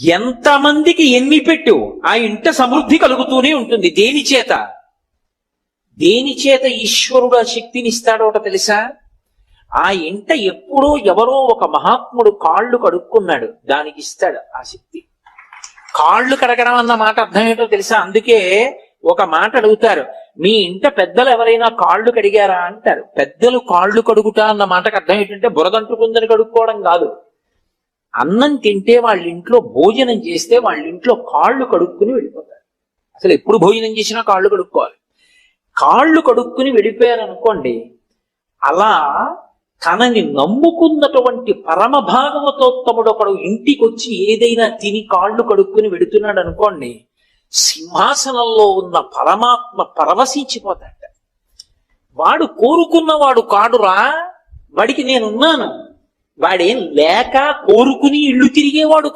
ఎంతమందికి ఎన్ని పెట్టు? ఆ ఇంట సమృద్ధి కలుగుతూనే ఉంటుంది. దేని చేత? దేని చేత ఈశ్వరుడు ఆ శక్తిని ఇస్తాడో తెలుసా? ఆ ఇంట ఎప్పుడో ఎవరో ఒక మహాత్ముడు కాళ్ళు కడుక్కున్నాడు. దానికి ఇస్తాడు ఆ శక్తి. కాళ్ళు కడగడం అన్న మాట అర్థం ఏంటో తెలుసా? అందుకే ఒక మాట అడుగుతారు. మీ ఇంట పెద్దలు ఎవరైనా కాళ్ళు కడిగారా? అంటారు. పెద్దలు కాళ్ళు కడుగుట అన్న మాటకు అర్థం ఏంటంటే బురదంటుకుందని కడుక్కోవడం కాదు. అన్నం తింటే వాళ్ళ ఇంట్లో భోజనం చేస్తే వాళ్ళ ఇంట్లో కాళ్ళు కడుక్కుని వెళ్ళిపోతారు. అసలు ఎప్పుడు భోజనం చేసినా కాళ్ళు కడుక్కోవాలి. కాళ్ళు కడుక్కుని వెళ్ళిపోయారనుకోండి అలా తనని నమ్ముకున్నటువంటి పరమ భాగవతోత్తముడు ఒకడు ఇంటికి వచ్చి ఏదైనా తిని కాళ్ళు కడుక్కుని వెడుతున్నాడు అనుకోండి సింహాసనంలో ఉన్న పరమాత్మ పరవశించిపోతాడు వాడు కోరుకున్నవాడు కాడురా వాడికి నేనున్నాను. వాడేం లేక కోరుకుని ఇల్లు తిరిగేవాడు